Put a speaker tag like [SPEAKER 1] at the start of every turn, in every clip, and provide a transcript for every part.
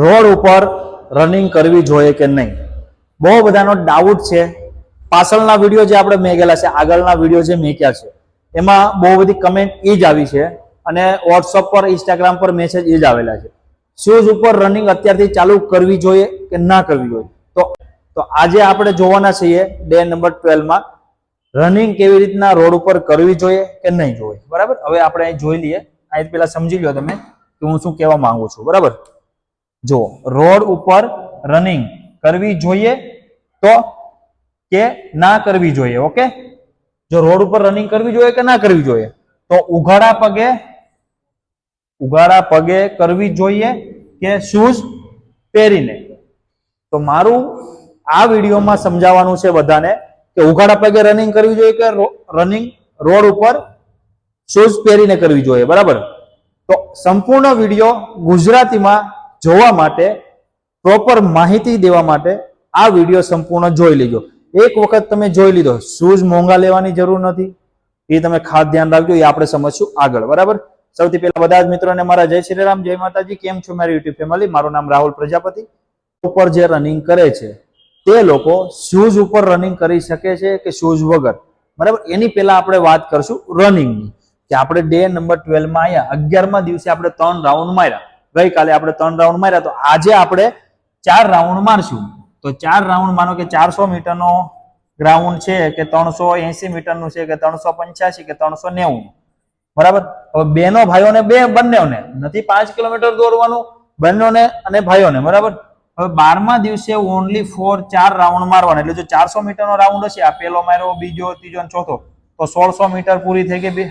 [SPEAKER 1] Road ઉપર running કરવી જોઈએ કે નહીં? બહુ બધાનો ડાઉટ છે. પાછળના વીડિયો જે આપણે મેકેલા છે, આગળના વીડિયો જે મેક્યા છે, એમાં બહુ બધી કમેન્ટ એ જ આવી છે અને વોટ્સઅપ પર ઇન્સ્ટાગ્રામ પર મેસેજ એ જ આવેલા છે. શૂઝ ઉપર રનિંગ અત્યારથી ચાલુ કરવી જોઈએ કે ના કરવી જોઈએ? તો તો આજે આપણે જોવાના છીએ ડે નંબર ટ્વેલ્વમાં રનિંગ કેવી રીતના રોડ ઉપર કરવી જોઈએ કે નહીં જોઈએ? બરાબર? હવે આપણે અહીં જોઈ લઈએ. અહીં પેલા સમજી લો તમે કે હું શું કહેવા માંગુ છું. બરાબર? જો રોડ ઉપર રનિંગ કરવી જોઈએ તો કે ના કરવી જોઈએ ઓકે જો રોડ ઉપર રનિંગ કરવી જોઈએ કે ના કરવી જોઈએ? તો ઉઘાડા પગે ઉઘાડા પગે કરવી જોઈએ કે શૂઝ પહેરીને? તો મારું આ વિડીયોમાં સમજાવવાનું છે બધાને કે ઉઘાડા પગે રનિંગ કરવી જોઈએ કે રનિંગ રોડ ઉપર શૂઝ પહેરીને કરવી જોઈએ, બરાબર? તો સંપૂર્ણ વીડિયો ગુજરાતીમાં જોવા માટે પ્રોપર માહિતી દેવા માટે આ વીડિયો સંપૂર્ણ જોઈ લેજો. એક વખત તમે જોઈ લીધો શૂઝ મોંઘા લેવાની જરૂર નથી. એ તમે ખાસ ધ્યાન રાખજો, એ આપણે સમજશું આગળ, બરાબર? સૌથી પહેલા બધા જ મિત્રોને મારા જય શ્રી રામ, જય માતાજી, કેમ છો મારી યુટ્યુબ ફેમિલી મારું નામ રાહુલ પ્રજાપતિ. ઉપર જે રનિંગ કરે છે, તે લોકો શૂઝ ઉપર રનિંગ કરી શકે છે કે શૂઝ વગર? બરાબર? એની પહેલા આપણે વાત કરશું રનિંગની કે આપણે ડે નંબર ટ્વેલ્વમાં આવ્યા અગિયારમાં દિવસે આપણે ત્રણ રાઉન્ડ માર્યા. ગઈકાલે આપણે ત્રણ રાઉન્ડ માર્યા તો આજે આપણે ચાર રાઉન્ડ મારશું. તો ચાર રાઉન્ડ માનો કે ચારસો મીટરનો ગ્રાઉન્ડ છે કે ત્રણસો એસી મીટરનું છે કે ત્રણસો પંચ્યાસી કે ત્રણસો નેવું. બરાબર? હવે બેનો ભાઈઓને બે બંનેઓને. નથી પાંચ કિલોમીટર દોડવાનું બંનેઓને અને ભાઈઓને. બરાબર? હવે બારમા દિવસે ઓનલી ફોર ચાર રાઉન્ડ મારવાના. એટલે જો ચારસો મીટરનો રાઉન્ડ હશે, આ પેલો માર્યો, બીજો, ત્રીજો ચોથો, તો સોળસો મીટર પૂરી થઈ ગઈ બે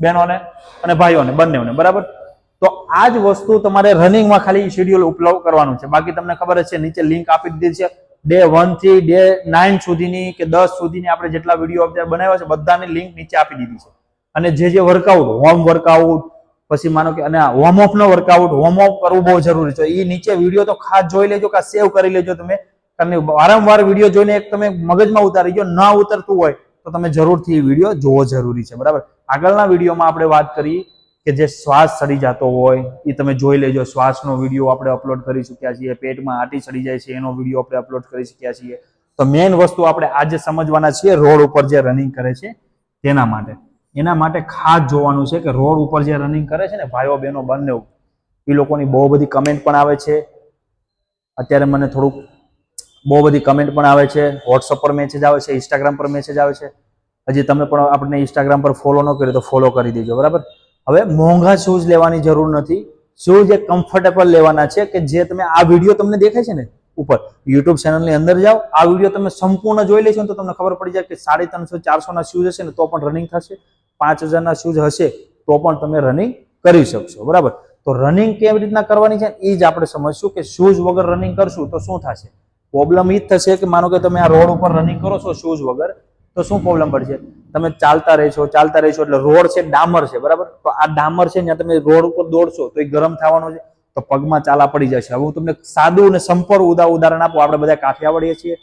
[SPEAKER 1] બહેનોને અને ભાઈઓને, બંનેઓને. બરાબર? તો આ જ વસ્તુ તમારે રનિંગમાં ખાલી શેડ્યુલ ઉપલબ્ધ કરવાનું છે. બાકી તમને ખબર છે, નીચે લિંક આપી દીધી છે. ડે વનથી ડે નાઇન સુધીની કે દસ સુધીની આપણે જેટલા વીડિયો અત્યારે બનાવ્યા છે, બધાની લિંક નીચે આપી દીધી છે. અને જે જે વર્કઆઉટ હોમ વર્કઆઉટ પછી માનો કે અને હોમ ઓફ નો વર્કઆઉટ હોમ ઓફ કરવું બહુ જરૂરી છે. એ નીચે વીડિયો તો ખાસ જોઈ લેજો કે સેવ કરી લેજો તમે. કારણ વારંવાર વીડિયો જોઈને એક તમે મગજમાં ઉતારી ગયો, ના ઉતરતું હોય, તો તમે જરૂરથી એ વીડિયો જોવો જરૂરી છે. બરાબર? આગળના વિડીયોમાં આપણે વાત કરી કે જે શ્વાસ સડી જતો હોય, એ તમે જોઈ લેજો. શ્વાસનો વીડિયો આપણે અપલોડ કરી ચૂક્યા છીએ. પેટમાં આટી સડી જાય છે, એનો વીડિયો આપણે અપલોડ કરી ચૂક્યા છીએ. તો મેઇન વસ્તુ આપણે આજે સમજવાના છીએ રોડ ઉપર જે રનિંગ કરે છે, તેના માટે. એના માટે ખાસ જોવાનું છે કે રોડ ઉપર જે રનિંગ કરે છે ને, ભાઈઓ બહેનો બંને, એ લોકોની બહુ બધી કમેન્ટ પણ આવે છે. અત્યારે મને થોડુંક બહુ બધી કમેન્ટ પણ આવે છે. વોટ્સઅપ પર મેસેજ આવે છે ઇન્સ્ટાગ્રામ પર મેસેજ આવે છે. હજી તમે પણ આપણને ઇન્સ્ટાગ્રામ પર ફોલો ન કર્યો તો ફોલો કરી દેજો. બરાબર? હવે મોંઘા શૂઝ લેવાની જરૂર નથી. શૂઝ એ કમ્ફર્ટેબલ લેવાના છે કે જે તમે આ વીડિયો તમને દેખાય છે ને ઉપર યુટ્યુબ ચેનલની અંદર જાઓ, આ વીડિયો તમે સંપૂર્ણ જોઈ લેશો તો તમને ખબર પડી જાય કે સાડી ત્રણસો, ચારસો ના શૂઝ હશે ને તો પણ રનિંગ થશે. પાંચ હજારના શૂઝ હશે તો પણ તમે રનિંગ કરી શકશો, બરાબર? તો રનિંગ કેવી રીતના કરવાની છે એ જ આપણે સમજશું કે શૂઝ વગર રનિંગ કરશું તો શું થશે? પ્રોબ્લેમ એ જ થશે કે માનો કે તમે આ રોડ ઉપર રનિંગ કરો છો શૂઝ વગર તો શું પ્રોબ્લેમ પડશે તમે ચાલતા રહેશો ચાલતા રહેશો એટલે રોડ છે, ડામર છે, બરાબર? તો આ ડામર છે, ત્યાં તમે રોડ ઉપર દોડશો તો એ ગરમ થવાનો છે, તો પગમાં ચાલા પડી જશે. હવે હું તમને સાદું અને સંપર ઉદા, ઉદાહરણ આપું. આપણે બધા કાઠિયાવાડીએ છીએ.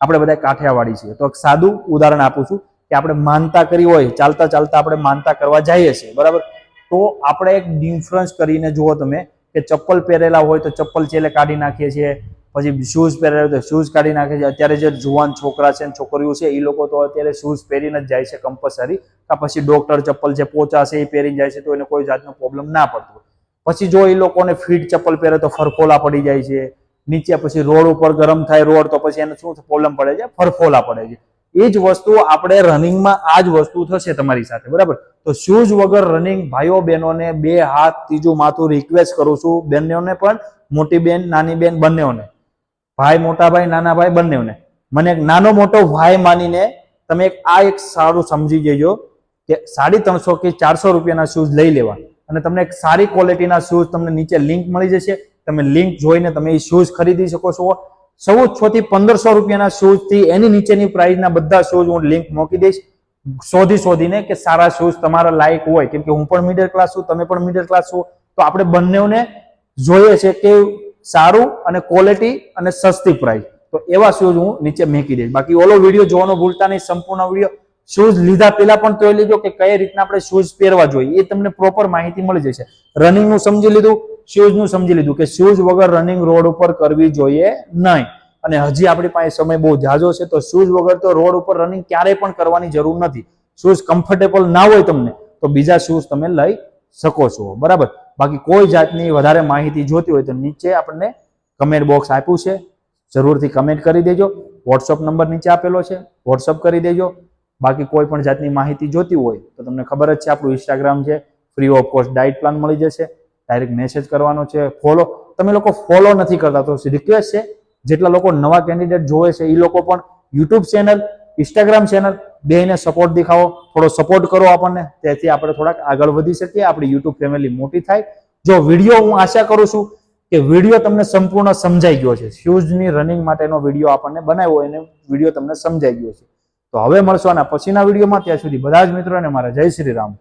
[SPEAKER 1] આપણે બધા કાઠિયાવાડી છીએ. તો એક સાદું ઉદાહરણ આપું છું કે આપણે માનતા કરી હોય, ચાલતા ચાલતા આપણે માનતા કરવા જઈએ છીએ, બરાબર? તો આપણે એક ડિફરન્સ કરીને જુઓ તમે કે ચપ્પલ પહેરેલા હોય તો ચપ્પલ છેલ્લે કાઢી નાખીએ છીએ પછી શૂઝ પહેરે તો શૂઝ કાઢી નાખે છે. અત્યારે જે જુવાન છોકરા છે છોકરીઓ છે, એ લોકો તો અત્યારે શૂઝ પહેરીને જ જાય છે કમ્પલસરી કા પછી ડોક્ટર ચપ્પલ છે પોચા છે એ પહેરીને જાય છે તો એને કોઈ જાતનો પ્રોબ્લેમ ના પડતો પછી જો એ લોકોને ફીટ ચપ્પલ પહેરે તો ફરફોલા પડી જાય છે. નીચે પછી રોડ ઉપર ગરમ થાય રોડ, તો પછી એને શું પ્રોબ્લેમ પડે છે? ફરફોલા પડે છે. એ જ વસ્તુ આપણે રનિંગમાં આ જ વસ્તુ થશે તમારી સાથે, બરાબર? તો શૂઝ વગર રનિંગ ભાઈઓ બહેનોને બે હાથ ત્રીજું માથું રિક્વેસ્ટ કરું છું બંનેઓને પણ, મોટી બેન નાની બેન બંનેઓને. ભાઈ, મોટા ભાઈ, નાના ભાઈ બંનેઓને મને એક નાનો મોટો ભાઈ માનીને તમે એક આ એક સારું સમજી જજો કે સાડી ત્રણસો કે ચારસો રૂપિયાના શૂઝ લઈ લેવા. અને તમને એક સારી ક્વોલિટીના શૂઝ તમને નીચે લિંક મળી જશે. તમે લિંક જોઈને તમે એ શૂઝ ખરીદી શકો છો. સૌ છ થી પંદરસો રૂપિયાના શૂઝથી એની નીચેની પ્રાઇસના બધા શૂઝ હું લિંક મૂકી દઈશ. શોધી શોધીને કે સારા શૂઝ તમારા લાયક હોય. કેમ કે હું પણ મિડલ ક્લાસ છું, તમે પણ મિડલ ક્લાસ છો. તો આપણે બંનેઓને જોઈએ છે કે સારું અને ક્વોલિટી અને સસ્તી પ્રાઇસ તો એવા શૂઝ હું નીચે મેકી દઈશ. બાકી ઓલો વીડિયો જોવાનો ભૂલતા નહીં, સંપૂર્ણ વીડિયો શૂઝ લીધા પહેલા પણ જોઈ લેજો કે કઈ રીતના આપણે શૂઝ પહેરવા જોઈએ. એ તમને પ્રોપર માહિતી મળી જશે. રનિંગનું સમજી લીધું શૂઝનું સમજી લીધું કે શૂઝ વગર રનિંગ રોડ ઉપર કરવી જોઈએ નહીં. અને હજી આપણી પાસે સમય બહુ ઝાઝો છે, તો શૂઝ વગર તો રોડ ઉપર રનિંગ ક્યારેય પણ કરવાની જરૂર નથી. શૂઝ કમ્ફર્ટેબલ ના હોય તમને, તો બીજા શૂઝ તમે લઈ શકો છો. બરાબર? બાકી કોઈ જાતની વધારે માહિતી જોતી હોય તો નીચે આપણને કમેન્ટ બોક્સ આપ્યું છે. જરૂરથી કમેન્ટ કરી દેજો. વોટ્સઅપ નંબર નીચે આપેલો છે. વોટ્સઅપ કરી દેજો. બાકી કોઈ પણ જાતની માહિતી જોતી હોય તો તમને ખબર જ છે, આપણું ઇન્સ્ટાગ્રામ છે. Free of cost diet plan મળી જશે. ડાયરેક્ટ મેસેજ કરવાનો છે. ફોલો તમે લોકો ફોલો નથી કરતા તો રિક્વેસ્ટ છે. જેટલા લોકો નવા કેન્ડિડેટ જોવે છે એ લોકો પણ યુટ્યુબ ચેનલ ઇન્સ્ટાગ્રામ ચેનલ બેને સપોર્ટ દેખાવો. થોડો સપોર્ટ કરો આપણને. તેથી આપણે થોડાક આગળ વધી શકીએ. આપણી યુટ્યુબ ફેમિલી મોટી થાય. જો વીડિયો હું આશા કરું છું કે વીડિયો તમને સંપૂર્ણ સમજાઈ ગયો છે. શૂઝની રનિંગ માટેનો વીડિયો આપણને બનાવ્યો એને વીડિયો તમને સમજાઈ ગયો છે. તો હવે મળશો આના પછીના વિડીયોમાં ત્યાં સુધી બધા જ મિત્રોને મારા જય શ્રી રામ.